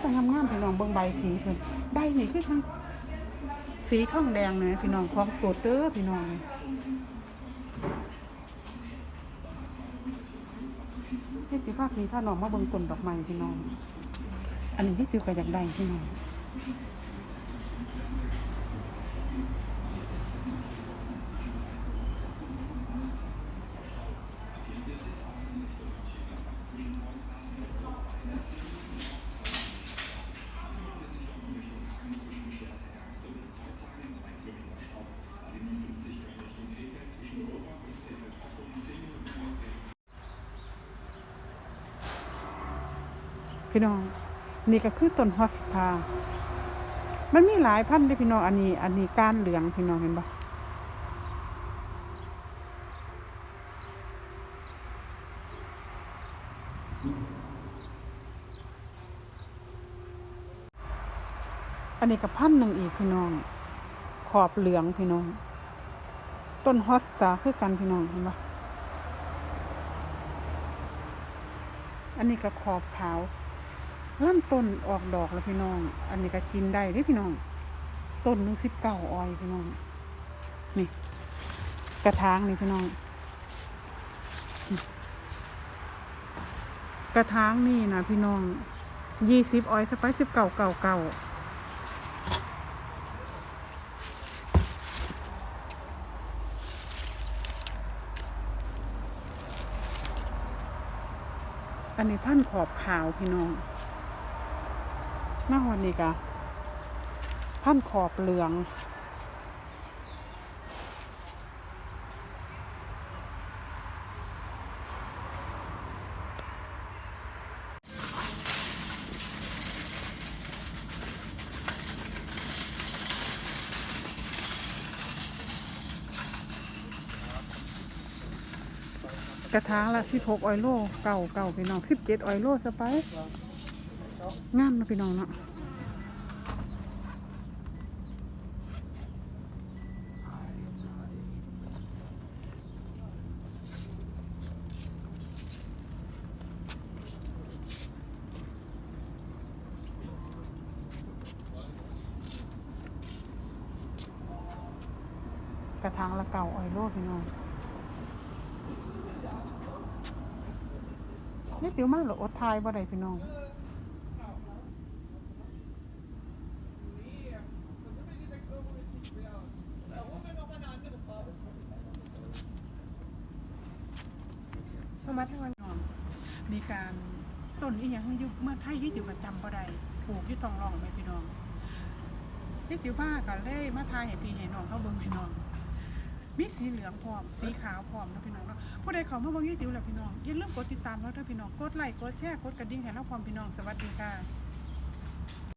แต่งามๆพี่น้องเบิ่งใบสีเพิ่นได้นี่คือทั้งสีทองแดงเลยพี่น้องของสดเด้อพี่น้องนี่สิภาคนี้ถ้าน้องมาเบิ่งต้นดอกไม้พี่น้อง อันนี้ที่ซื้อไปจากใดพี่น้อง พี่น้อง นี่ก็คือต้นฮอสตา มันมีหลายพันธุ์เด้อพี่น้อง อันนี้ อันนี้ก้านเหลืองพี่น้องเห็นปะอันนี้กับพันธุ์หนึ่งอีกพี่น้อง ขอบเหลืองพี่น้อง ต้นฮอสตาคือกันพี่น้องเห็นปะอันนี้ก็ขอบขาว ลำต้นออกดอกแล้วพี่น้อง อันนี้ก็กินได้ด้พี่น้อง ต้นหนึ่งสิบเก้าออยพี่น้อง นี่ กระถางนี่พี่น้อง กระถางนี่นะพี่น้องยี่สิบออยสไปสิบเก้าเก้าเก้าอันนี้ท่านขอบขาวพี่น้อง หน้าวันนี้กะท่านขอบเหลือง กระถางละสิบหกออยโลเก่าเก่าพี่น้องสิบเจ็ดออยโลสไป งามนะพี่น้องเนาะกระถางละเก่าอ้อยโลพี่น้องนี่ติ๋วมากเหรออดทายบ่ได้พี่น้อง สมัติวันนองมีการต้นอีหยังอยู่เมื่อไทยยี่ติ๋วก็จำบ่ได้ปลูกอยู่ตองรองไหมพี่น้องยี่ติ๋วบ้าก็เลยมาทายให้พี่ให้น้องเขาเบิ่งพี่น้องมีสีเหลืองพร้อมสีขาวพร้อมนะพี่น้องเนาะผู้ใดเขามาเบิ่งยี่ติ๋วแล้วพี่น้องอย่าลืมกดติดตามเราด้วยพี่น้องกดไลค์กดแชร์กดกระดิ่งให้เราพร้อมพี่น้องสวัสดีค่ะ